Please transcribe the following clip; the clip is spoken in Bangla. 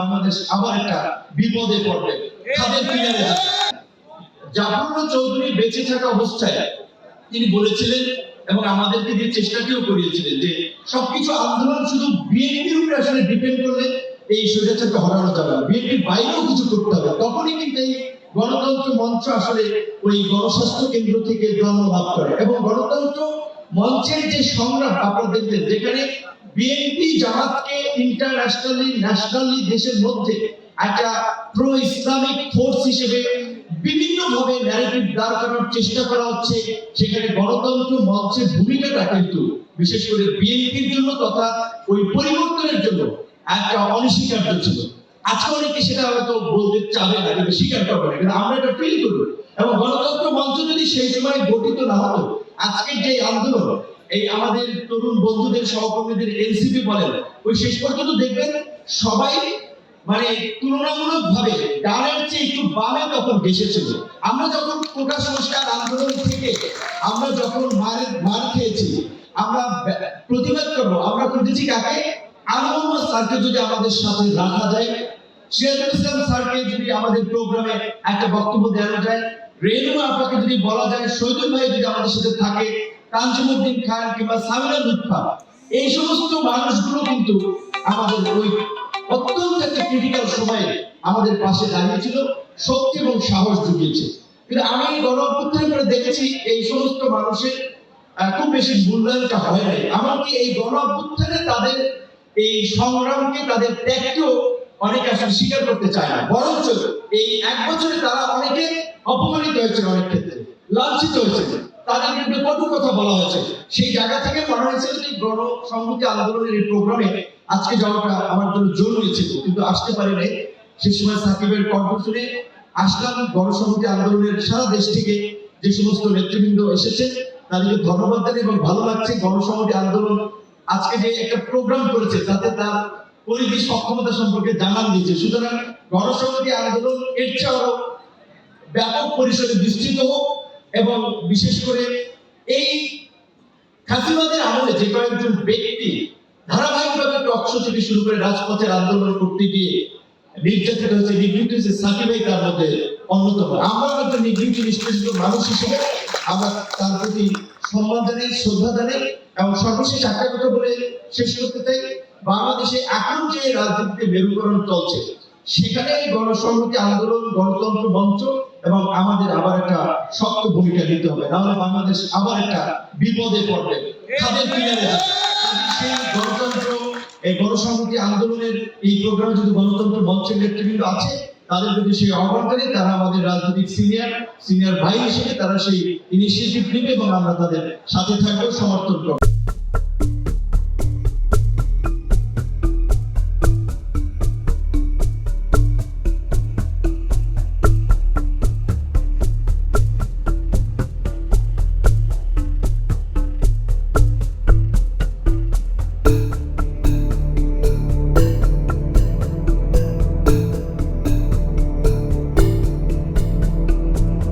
বাংলাদেশ আবার একটা বিপদে পড়বে। জাফরুল্লাহ চৌধুরী বেঁচে থাকা অবস্থায় তিনি বলেছিলেন এবং আমাদেরকে দিয়ে চেষ্টাকেও করিয়েছিলেন যে সবকিছু আন্দোলন শুধু বিএনপির উপরে আসলে ডিপেন্ড করলে এই স্বৈরাচারকে হরানো যাবে না। বিএনপির বাইরেও কিছু করতে হবে। তখনই কিন্তু এই গণতন্ত্র মঞ্চ আসলে ওই গণস্বাস্থ্য কেন্দ্র থেকে জন্ম লাভ করে এবং গণতন্ত্র মঞ্চের যে সংগ্রাম, আপনারা দেখবেন, যেখানে বিএনপি জামাতকে ইন্টারন্যাশনালি ন্যাশনালি দেশের মধ্যে একটা প্রো ইসলামিক ফোর্স হিসেবে বিভিন্ন ভাবে ন্যারেটিভ দাঁড় করানোর চেষ্টা করা হচ্ছে। সেখানে গণতন্ত্র মঞ্চের ভূমিকাটা কিন্তু বিশেষ করে বিএনপির জন্য তথা ওই পরিবর্তনের জন্য একটা অনস্বীকার্য ছিল। আজকে অনেকে সেটা হয়তো বলতে চাবে না, কিন্তু স্বীকার করবে না। কিন্তু আমরা এটা ফিল করব। এবং গণতন্ত্র মঞ্চ যদি সেই সময় গঠিত না হতো আজকের যে আন্দোলন, এই আমাদের তরুণ বন্ধুদের সহকর্মীদের এনসিপি বলেন, ওই শেষ পর্যন্ত দেখবেন সবাই মানে তুলনামূলক ভাবে ডানের চেয়ে একটু বামে তখন ঘেসেছিল আমরা যখন কোটা সংস্কার আন্দোলন থেকে আমরা যখন মার মার খেয়েছি, আমরা প্রতিবাদ করব, আমরা খুঁজেছি কাকে? আলম মোহাম্মদ স্যারকে যদি আমাদের সাথে রাখা যায়, সিরাজুল ইসলাম স্যারকে যদি আমাদের প্রোগ্রামে একটা বক্তব্য দেওয়া যায় রেনুমা আপাকে যদি বলা যায় শহীদুল ভাই যদি আমাদের সাথে থাকে, তানজিমুদ্দিন খান কিংবা সামিনা লুৎফা, এই সমস্ত মানুষগুলো কিন্তু আমাদের ওই অত্যন্ত একটা ক্রিটিক্যাল সময়ে আমাদের পাশে দাঁড়িয়েছিল, শক্তি এবং সাহস জুগিয়েছে। কিন্তু আমি গণ অভ্যুত্থান করে দেখেছি, এই সমস্ত মানুষের খুব বেশি মূল্যায়নটা হয় নাই। এমনকি এই গণঅভ্যুত্থানে তাদের এই সংগ্রামকে, তাদের ত্যাগকেও অনেক আসলে স্বীকার করতে চায় না। বরঞ্চ এই এক বছরে তারা অনেকে অপমানিত হয়েছে অনেক ক্ষেত্রে, লাঞ্ছিত হয়েছে তাদের বিরুদ্ধে কটু কথা বলা হয়েছে। সেই জায়গা থেকে মনে হয়েছে যে গণ সংহতি আন্দোলনের এই প্রোগ্রামে আজকে যাওয়াটা আমার জন্য জরুরি ছিল কিন্তু আসতে পারি নাই। সে সময় সাকিবের কণ্ঠ শুনে আসলাম গণসংহতি আন্দোলনের সারা দেশ থেকে যে সমস্ত নেতৃবৃন্দ এসেছে, তাদেরকে ধন্যবাদ দেন এবং ভালো লাগছে গণসংহতি আন্দোলন আজকে যে একটা প্রোগ্রাম করেছে যাতে তার পরিধি সক্ষমতা সম্পর্কে জানান দিয়েছে। সুতরাং গণসংহতি আন্দোলন এর চেয়ে ব্যাপক পরিসরে বিস্তৃত হোক এবং বিশেষ করে এই খাসিবাদের আমলে যে কয়েকজন ব্যক্তি ধারাবাহিকভাবে টকশো থেকে শুরু করে রাজপথের আন্দোলন করতে গিয়ে নির্যাতিত হয়েছে নিগৃহীত হয়েছে সাকিবাই তার মধ্যে অন্যতম। আমরা একটা নিগৃহীত নিষ্পেষিত মানুষ হিসেবে আমরা তার প্রতি সম্মান জানাই, শ্রদ্ধা জানাই এবং সর্বশেষ একটা কথা বলে শেষ করতে চাই, বাংলাদেশে এখন যে রাজনীতিতে মেরুকরণ চলছে সেখানে গণসংহতি আন্দোলন গণতন্ত্র মঞ্চ এবং আমাদের আবার একটা শক্ত ভূমিকা নিতে হবে। নাহলে বাংলাদেশ আবার একটা বিপদে পড়বে। এই গণসংহতি আন্দোলনের এই প্রোগ্রামে যদি গণতন্ত্র মঞ্চের নেতৃবৃন্দ আছে, তাদের যদি সেই আহ্বান তারা আমাদের রাজনৈতিক সিনিয়র সিনিয়র ভাই হিসেবে তারা সেই ইনিশিয়েটিভ এবং আমরা তাদের সাথে থাকব, সমর্থন করব।